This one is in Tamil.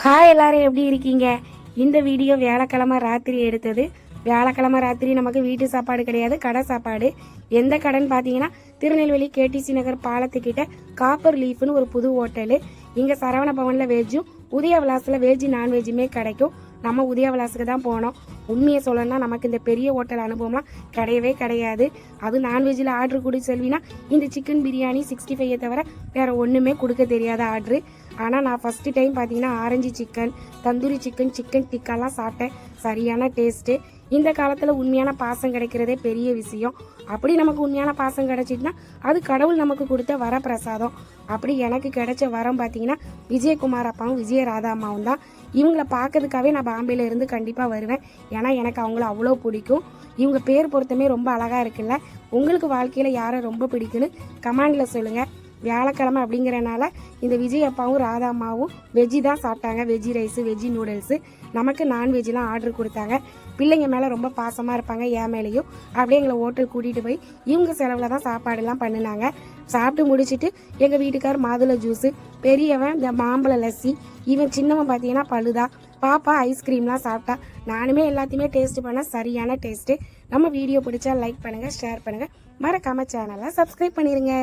ஹாய் எல்லாரும் எப்படி இருக்கீங்க? இந்த வீடியோ வியாழக்கிழமை ராத்திரி எடுத்தது. வியாழக்கிழமை ராத்திரி நமக்கு வீட்டு சாப்பாடு கிடையாது கடை சாப்பாடு. எந்த கடைன்னு பார்த்தீங்கன்னா திருநெல்வேலி கேடிசி நகர் பாலத்துக்கிட்ட காப்பர் லீஃப்னு ஒரு புது ஹோட்டலு. இங்கே சரவண பவனில் வெஜ்ஜும் உதய விலாசில் வெஜ் நான்வெஜ்ஜுமே கிடைக்கும். நம்ம உதய விலாஸுக்கு தான் போனோம். உண்மையை சொல்லணும்னா நமக்கு இந்த பெரிய ஹோட்டல் அனுபவம்லாம் கிடையவே கிடையாது. அது நான்வெஜ்ஜில் ஆர்டர் கொடு செல்வினா இந்த சிக்கன் பிரியாணி சிக்ஸ்டி ஃபைவை தவிர வேறு ஒன்றுமே கொடுக்க தெரியாத ஆர்டரு ஆனால் நான் ஃபஸ்ட்டு டைம் பார்த்தீங்கன்னா orange chicken tandoori chicken chicken டிக்காலாம் சாப்பிட்டேன். சரியான டேஸ்ட்டு இந்த காலத்தில் உண்மையான பாசம் கிடைக்கிறதே பெரிய விஷயம். அப்படி நமக்கு உண்மையான பாசம் கிடைச்சிட்டுனா அது கடவுள் நமக்கு கொடுத்த வரப்பிரசாதம். அப்படி எனக்கு கிடைச்ச வரம் பார்த்தீங்கன்னா விஜயகுமார் அப்பாவும் விஜய ராதா அம்மாவும் தான். இவங்கள பார்க்கறதுக்காகவே நான் பாம்பேல இருந்து கண்டிப்பாக வருவேன். ஏன்னா எனக்கு அவங்கள அவ்வளோ பிடிக்கும். இவங்க பேர் பொருத்தமே ரொம்ப அழகாக இருக்குல்ல? உங்களுக்கு வாழ்க்கையில் யாரை ரொம்ப பிடிக்குன்னு கமெண்டில் சொல்லுங்கள் வியாழக்கிழமை அப்படிங்கிறனால இந்த விஜய் அப்பாவும் ராதா அம்மாவும் வெஜ்ஜி தான் சாப்பிட்டாங்க. வெஜ்ஜி ரைஸு வெஜ்ஜி நூடுல்ஸு நமக்கு நான்வெஜ்லாம் ஆர்டர் கொடுத்தாங்க. பிள்ளைங்க மேலே ரொம்ப பாசமாக இருப்பாங்க என் மேலேயும். அப்படியே எங்களை ஹோட்டல் கூட்டிகிட்டு போய் இவங்க செலவில் தான் சாப்பாடுலாம் பண்ணினாங்க. சாப்பிட்டு முடிச்சுட்டு எங்கள் வீட்டுக்கார் மாதுளை ஜூஸு பெரியவன் இந்த மாம்பழ லஸ்ஸி இவன் சின்னவன் பார்த்தீங்கன்னா பழுதா. பாப்பா ஐஸ்கிரீம்லாம் சாப்பிட்டா. நானுமே எல்லாத்தையுமே டேஸ்ட் பண்ண சரியான டேஸ்ட்டு நம்ம வீடியோ பிடிச்சா லைக் பண்ணுங்கள் ஷேர் பண்ணுங்கள் மறக்காமல் சேனலை சப்ஸ்கிரைப் பண்ணிடுங்க